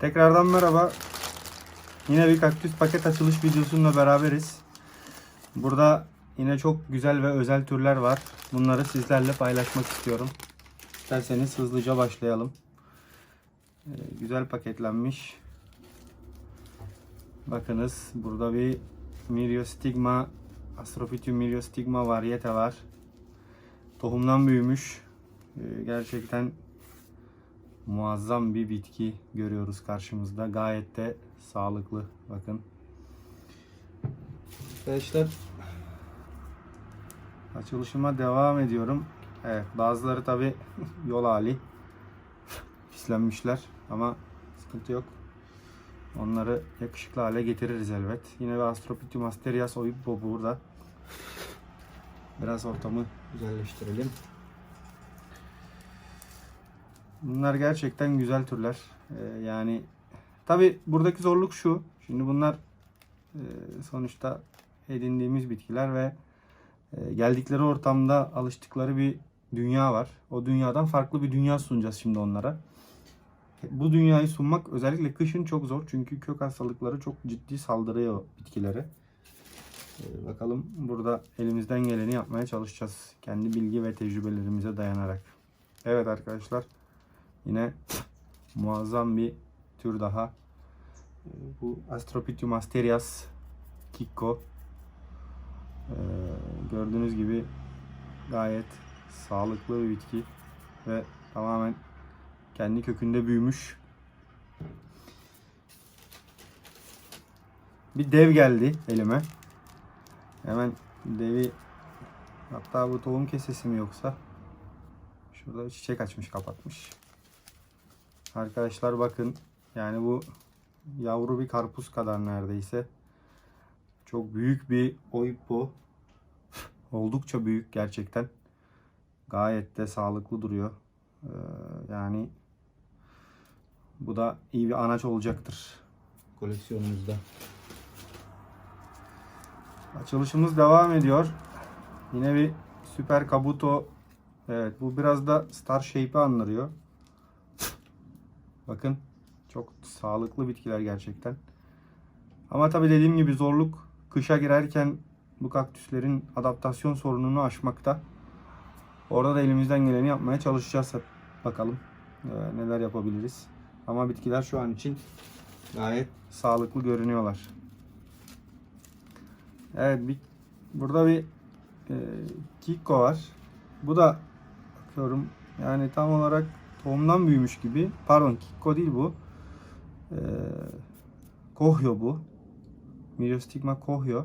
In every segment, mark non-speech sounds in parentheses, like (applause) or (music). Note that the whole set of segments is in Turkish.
Tekrardan merhaba. Yine bir kaktüs paket açılış videosuyla beraberiz. Burada yine çok güzel ve özel türler var. Bunları sizlerle paylaşmak istiyorum. İsterseniz hızlıca başlayalım. Ee, güzel paketlenmiş. Bakınız burada bir Myriostigma Astrophytium Myriostigma varyete var. Tohumdan büyümüş. Ee, gerçekten muazzam bir bitki görüyoruz karşımızda. Gayet de sağlıklı. Bakın. Arkadaşlar açılışıma devam ediyorum. Evet bazıları tabi (laughs) yol hali (laughs) pislenmişler ama sıkıntı yok. Onları yakışıklı hale getiririz elbet. Yine bir Astrophytium asterias oyupo burada. Biraz ortamı güzelleştirelim. Bunlar gerçekten güzel türler. Ee, yani tabi buradaki zorluk şu. Şimdi bunlar e, sonuçta edindiğimiz bitkiler ve e, geldikleri ortamda alıştıkları bir dünya var. O dünyadan farklı bir dünya sunacağız şimdi onlara. Bu dünyayı sunmak özellikle kışın çok zor. Çünkü kök hastalıkları çok ciddi saldırıyor bitkilere. Ee, bakalım burada elimizden geleni yapmaya çalışacağız. Kendi bilgi ve tecrübelerimize dayanarak. Evet arkadaşlar. Yine muazzam bir tür daha. Ee, Bu Astrophytium asterias Kikko. Ee, gördüğünüz gibi gayet sağlıklı bir bitki ve tamamen kendi kökünde büyümüş. Bir dev geldi elime. Hemen devi hatta bu tohum kesesi mi yoksa şurada çiçek açmış kapatmış. Arkadaşlar bakın yani bu yavru bir karpuz kadar neredeyse. Çok büyük bir oypo. (laughs) Oldukça büyük gerçekten. Gayet de sağlıklı duruyor. Ee, yani bu da iyi bir anaç olacaktır koleksiyonumuzda. Açılışımız devam ediyor. Yine bir süper kabuto. Evet bu biraz da star shape'i andırıyor. Bakın çok sağlıklı bitkiler gerçekten. Ama tabi dediğim gibi zorluk kışa girerken bu kaktüslerin adaptasyon sorununu aşmakta. Orada da elimizden geleni yapmaya çalışacağız hep. Bakalım e, neler yapabiliriz. Ama bitkiler şu an için gayet sağlıklı görünüyorlar. Evet bir, burada bir e, kikko var. Bu da bakıyorum yani tam olarak tohumdan büyümüş gibi. Pardon kikko değil bu. E, kohyo bu. Myriostigma kohyo.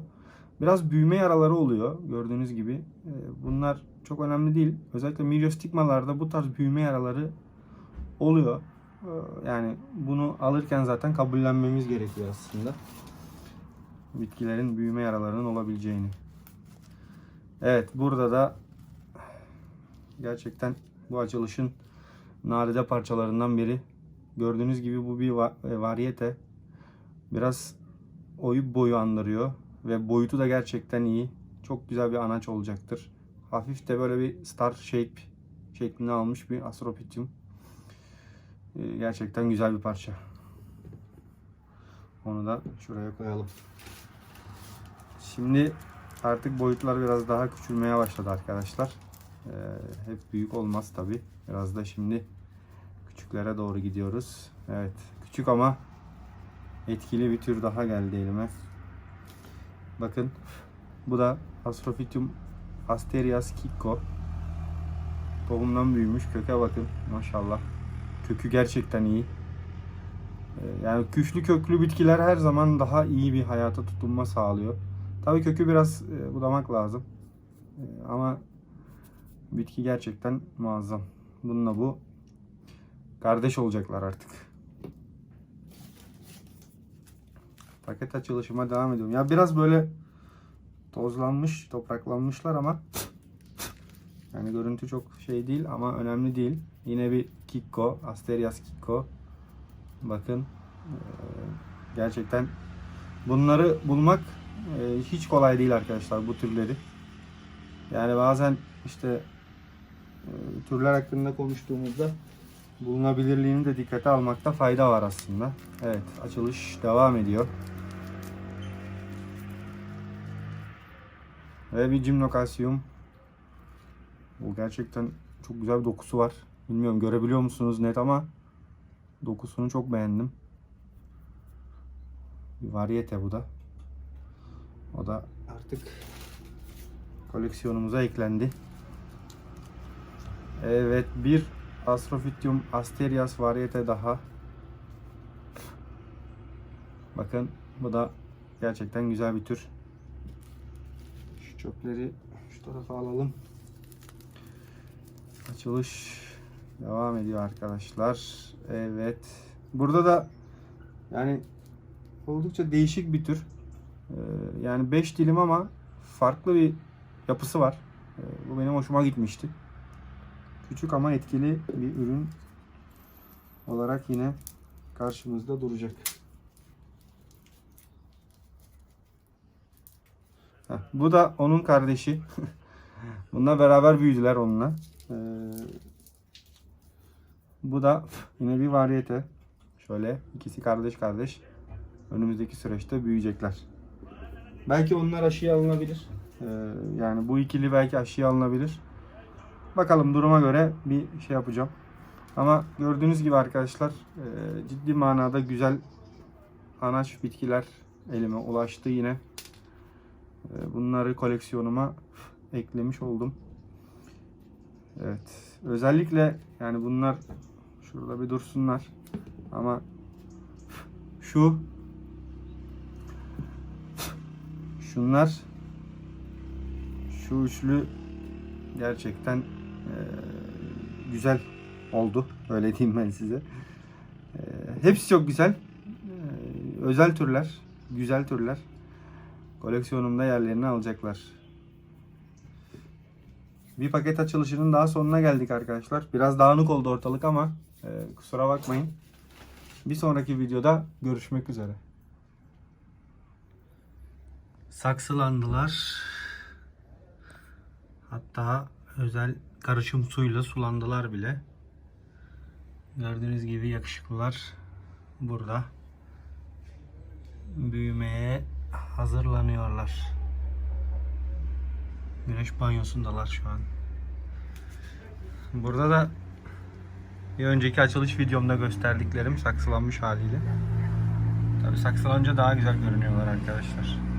Biraz büyüme yaraları oluyor gördüğünüz gibi. E, bunlar çok önemli değil. Özellikle myriostigmalarda bu tarz büyüme yaraları oluyor. E, yani bunu alırken zaten kabullenmemiz gerekiyor aslında bitkilerin büyüme yaralarının olabileceğini. Evet burada da gerçekten bu açılışın nadide parçalarından biri. Gördüğünüz gibi bu bir e, varyete. Biraz oyu boyu andırıyor ve boyutu da gerçekten iyi. Çok güzel bir anaç olacaktır. Hafif de böyle bir star shape şeklini almış bir Astrophytium. Ee, Gerçekten güzel bir parça. Onu da şuraya koyalım. Şimdi artık boyutlar biraz daha küçülmeye başladı arkadaşlar. Ee, hep büyük olmaz tabi. Biraz da şimdi küçüklere doğru gidiyoruz. Evet küçük ama etkili bir tür daha geldi elime. Bakın bu da Astrophytium asterias kikko. Tohumdan büyümüş köke bakın maşallah. Kökü gerçekten iyi. Ee, Yani güçlü köklü bitkiler her zaman daha iyi bir hayata tutunma sağlıyor. Tabii kökü biraz e, budamak lazım. E, ama bitki gerçekten muazzam. Bununla bu kardeş olacaklar artık. Paket açılışıma devam ediyorum. Ya biraz böyle tozlanmış, topraklanmışlar ama yani görüntü çok şey değil ama önemli değil. Yine bir Kikko, Asterias Kikko. Bakın gerçekten bunları bulmak hiç kolay değil arkadaşlar bu türleri. Yani bazen işte türler hakkında konuştuğumuzda bulunabilirliğini de dikkate almakta fayda var aslında. Evet açılış devam ediyor. Ve bir Gymnocasium. Bu gerçekten çok güzel bir dokusu var. Bilmiyorum görebiliyor musunuz net ama dokusunu çok beğendim. Bir varyete bu da. O da artık koleksiyonumuza eklendi. Evet bir Astrophytium asterias varyete daha. Bakın bu da gerçekten güzel bir tür. Şu çöpleri şu tarafa alalım. Açılış devam ediyor arkadaşlar. Evet. Burada da yani oldukça değişik bir tür. Ee, yani 5 dilim ama farklı bir yapısı var. Ee, bu benim hoşuma gitmişti. Küçük ama etkili bir ürün olarak yine karşımızda duracak. Heh, bu da onun kardeşi. (laughs) Bununla beraber büyüdüler onunla. Ee, bu da (laughs) yine bir variyete. Şöyle ikisi kardeş kardeş. Önümüzdeki süreçte büyüyecekler. Belki onlar aşıya alınabilir. Ee, yani bu ikili belki aşıya alınabilir. Bakalım duruma göre bir şey yapacağım. Ama gördüğünüz gibi arkadaşlar e, ciddi manada güzel anaç bitkiler elime ulaştı yine. E, Bunları koleksiyonuma eklemiş oldum. Evet. Özellikle yani bunlar şurada bir dursunlar. Ama şu şunlar şu üçlü gerçekten güzel oldu. Öyle diyeyim ben size. E, hepsi çok güzel. E, özel türler, güzel türler. Koleksiyonumda yerlerini alacaklar. Bir paket açılışının daha sonuna geldik arkadaşlar. Biraz dağınık oldu ortalık ama e, kusura bakmayın. Bir sonraki videoda görüşmek üzere. Saksılandılar. Hatta özel karışım suyla sulandılar bile. Gördüğünüz gibi yakışıklılar burada. Büyümeye hazırlanıyorlar. Güneş banyosundalar şu an. Burada da bir önceki açılış videomda gösterdiklerim saksılanmış haliyle. Tabi saksılanınca daha güzel görünüyorlar arkadaşlar.